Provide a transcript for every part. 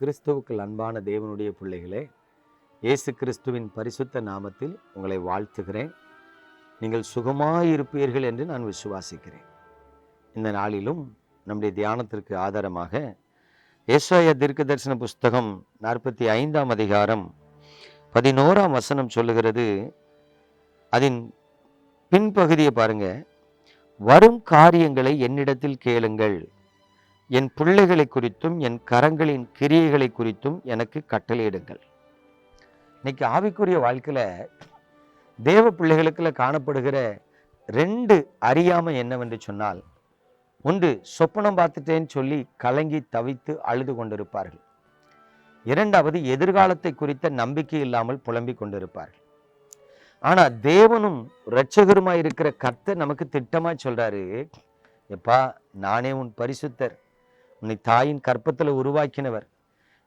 கிறிஸ்துவுக்குள் அன்பான தேவனுடைய பிள்ளைகளே இயேசு கிறிஸ்துவின் பரிசுத்த நாமத்தில் உங்களை வாழ்த்துகிறேன். நீங்கள் சுகமாயிருப்பீர்கள் என்று நான் விசுவாசிக்கிறேன். இந்த நாளிலும் நம்முடைய தியானத்திற்கு ஆதாரமாக ஏசாய தீர்க்க தரிசன புஸ்தகம் நாற்பத்தி ஐந்தாம் அதிகாரம் பதினோராம் வசனம் சொல்லுகிறது. அதன் பின்பகுதியை பாருங்க. வரும் காரியங்களை என்னிடத்தில் கேளுங்கள். என் பிள்ளைகளை குறித்தும் என் கரங்களின் கிரியைகளை குறித்தும் எனக்கு கட்டளையிடுங்கள். இன்னைக்கு ஆவிக்குரிய வாழ்க்கையில தேவ பிள்ளைகளுக்குள்ள காணப்படுகிற ரெண்டு அறியாமை என்னவென்று சொன்னால் ஒன்று சொப்பனம் பார்த்துட்டேன்னு சொல்லி கலங்கி தவித்து அழுது கொண்டிருப்பார்கள். இரண்டாவது எதிர்காலத்தை குறித்த நம்பிக்கை இல்லாமல் புலம்பிக் கொண்டிருப்பார்கள். ஆனால் தேவனும் இரட்சகருமாய் இருக்கிற கர்த்தர் நமக்கு திட்டமா சொல்றாரு எப்பா நானே உன் பரிசுத்தர். உன்னை தாயின் கற்பத்தில் உருவாக்கினவர்.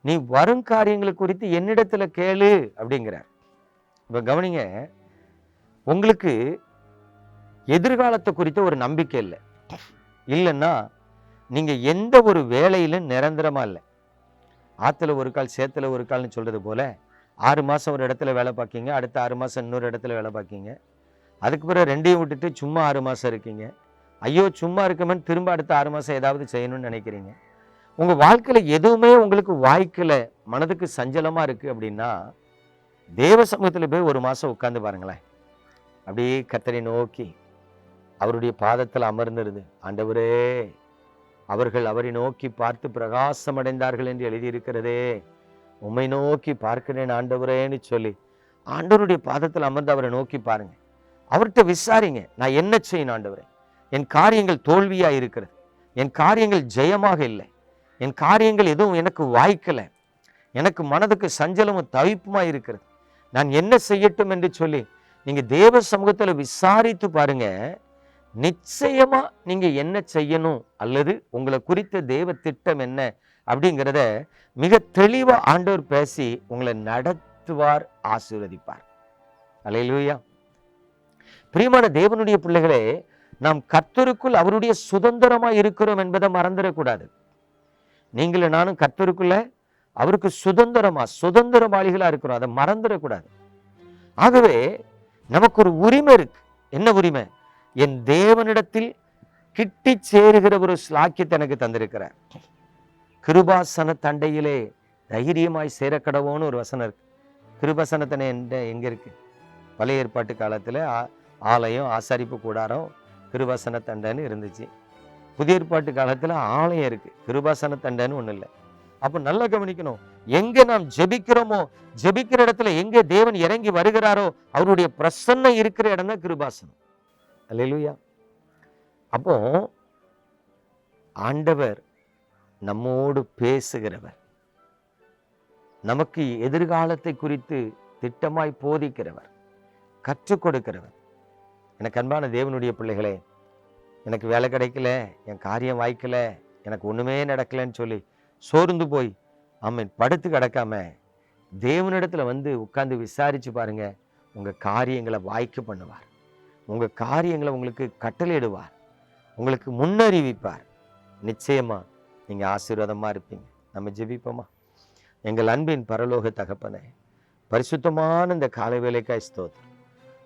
நீ வரும் காரியங்களை குறித்து என்னிடத்துல கேளு அப்படிங்கிறார். இப்போ கவனிங்க உங்களுக்கு எதிர்காலத்தை குறித்த ஒரு நம்பிக்கை இல்லை. இல்லைன்னா நீங்கள் எந்த ஒரு வேலையிலும் நிரந்தரமாக இல்லை. ஆற்றுல ஒரு கால் சேத்துல ஒரு கால்னு சொல்கிறது போல ஆறு மாதம் ஒரு இடத்துல வேலை பார்க்கீங்க அடுத்த ஆறு மாதம் இன்னொரு இடத்துல வேலை பார்க்கீங்க அதுக்கு பிறகு ரெண்டையும் விட்டுட்டு சும்மா ஆறு மாதம் இருக்கீங்க. ஐயோ சும்மா இருக்கமேன்னு திரும்ப அடுத்த ஆறு மாதம் ஏதாவது செய்யணும்னு நினைக்கிறீங்க. உங்கள் வாழ்க்கையில் எதுவுமே உங்களுக்கு வாய்க்கலை மனதுக்கு சஞ்சலமாக இருக்குது அப்படின்னா தேவ சமூகத்தில் போய் ஒரு மாதம் உட்காந்து பாருங்களேன். அப்படியே கத்தரை நோக்கி அவருடைய பாதத்தில் அமர்ந்திருது ஆண்டவரே அவர்கள் அவரை நோக்கி பார்த்து பிரகாசம் அடைந்தார்கள் என்று எழுதியிருக்கிறதே. உம்மை நோக்கி பார்க்கிறேன் ஆண்டவரேன்னு சொல்லி ஆண்டவருடைய பாதத்தில் அமர்ந்து அவரை நோக்கி பாருங்க. அவர்கிட்ட விசாரிங்க நான் என்ன செய்யணும் ஆண்டவரே? என் காரியங்கள் தோல்வியா இருக்கிறது. என் காரியங்கள் ஜெயமாக இல்லை. என் காரியங்கள் எதுவும் எனக்கு வாய்க்கலை. எனக்கு மனதுக்கு சஞ்சலமும் தவிப்புமா இருக்கிறது. நான் என்ன செய்யட்டும் என்று சொல்லி நீங்க தேவ சமூகத்தில் விசாரித்து பாருங்க. நிச்சயமா நீங்க என்ன செய்யணும் அல்லது உங்களை குறித்த தேவ திட்டம் என்ன அப்படிங்கிறத மிக தெளிவா ஆண்டவர் பேசி உங்களை நடத்துவார் ஆசீர்வதிப்பார். அலையிலூயா. பிரியமான தேவனுடைய பிள்ளைகளே நாம் கர்த்தருக்குள் அவருடைய சுதந்திரமா இருக்கிறோம் என்பதை மறந்துடக்கூடாது. நீங்களும் நானும் கர்த்தருக்குள்ள அவருக்கு சுதந்திரமா சுதந்திரமாளிகளாக இருக்கிறோம். அதை மறந்துடக்கூடாது. ஆகவே நமக்கு ஒரு உரிமை இருக்கு. என்ன உரிமை? என் தேவனிடத்தில் கிட்டி சேருகிற ஒரு ஸ்லாக்கியத்தை எனக்கு தந்திருக்கிறார். கிருபாசன தண்டையிலே தைரியமாய் சேரக்கடவோன்னு ஒரு வசனம் இருக்கு. கிருபாசனத்தனை எங்க இருக்கு? பழைய ஏற்பாட்டு காலத்துல ஆ- ஆலயம் ஆசாரிப்பு கூடாரம் கிருபாசன தண்டைன்னு இருந்துச்சு. புதிய ஏற்பாட்டு காலத்துல ஆலயம் இருக்கு. கிருபாசன தண்டைன்னு ஒன்றும் இல்லை. அப்போ நல்லா கவனிக்கணும். எங்க நாம் ஜெபிக்கிறோமோ ஜெபிக்கிற இடத்துல எங்க தேவன் இறங்கி வருகிறாரோ அவருடைய பிரசன்னம் இருக்கிற இடம் தான் கிருபாசனம். அல்லையா அப்போ ஆண்டவர் நம்மோடு பேசுகிறவர். நமக்கு எதிர்காலத்தை குறித்து திட்டமாய் போதிக்கிறவர். கற்றுக் கொடுக்கிறவர். எனக்கு அன்பான தேவனுடைய பிள்ளைகளே எனக்கு வேலை கிடைக்கல என் காரியம் வாய்க்கல எனக்கு ஒண்ணுமே நடக்கலைன்னு சொல்லி சோர்ந்து போய் ஆமென் படுத்து கிடக்காம தேவனிடத்தில் வந்து உட்காந்து விசாரிச்சு பாருங்க உங்க காரியங்களை வாய்க்க பண்ணுவார். உங்க காரியங்களை உங்களுக்கு கட்டளையிடுவார். உங்களுக்கு முன்னறிவிப்பார். நிச்சயமா நீங்க ஆசீர்வாதமா இருப்பீங்க. நம்ம ஜெபிப்போமா? எங்கள் அன்பின் பரலோக தகப்பனை பரிசுத்தமான இந்த காலை வேலைக்காய் ஸ்தோத்திரம்.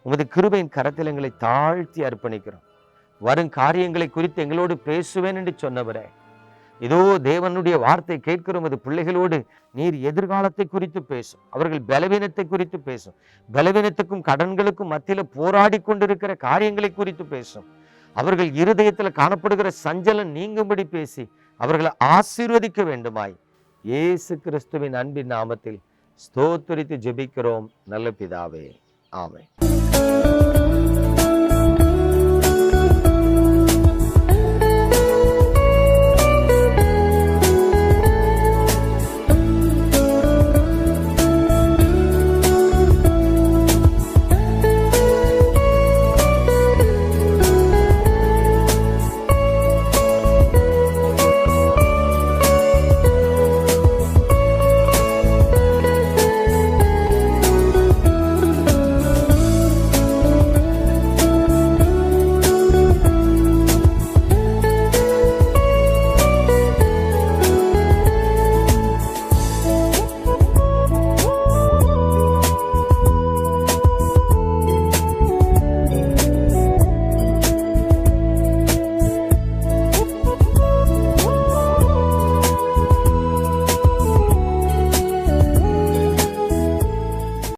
உமது கிருபையின் கரத்தில் எங்களை தாழ்த்தி அர்ப்பணிக்கிறோம். வரும் காரியங்களை குறித்து எங்களோடு பேசுவேன் என்று சொன்னவரே. இதோ தேவனுடைய வார்த்தை கேட்கிற உமது பிள்ளைகளோடு நீர் எதிர்காலத்தை குறித்து பேசும். அவர்கள் பலவீனத்தை குறித்து பேசும். பலவீனத்துக்கும் கடன்களுக்கும் மத்தியில் போராடி கொண்டிருக்கிற காரியங்களை குறித்து பேசும். அவர்கள் இருதயத்தில் காணப்படுகிற சஞ்சலம் நீங்கும்படி பேசி அவர்களை ஆசீர்வதிக்க வேண்டுமாய். இயேசு கிறிஸ்துவின் அன்பின் நாமத்தில் ஸ்தோத்தரித்து ஜெபிக்கிறோம். நல்ல பிதாவே. ஆமை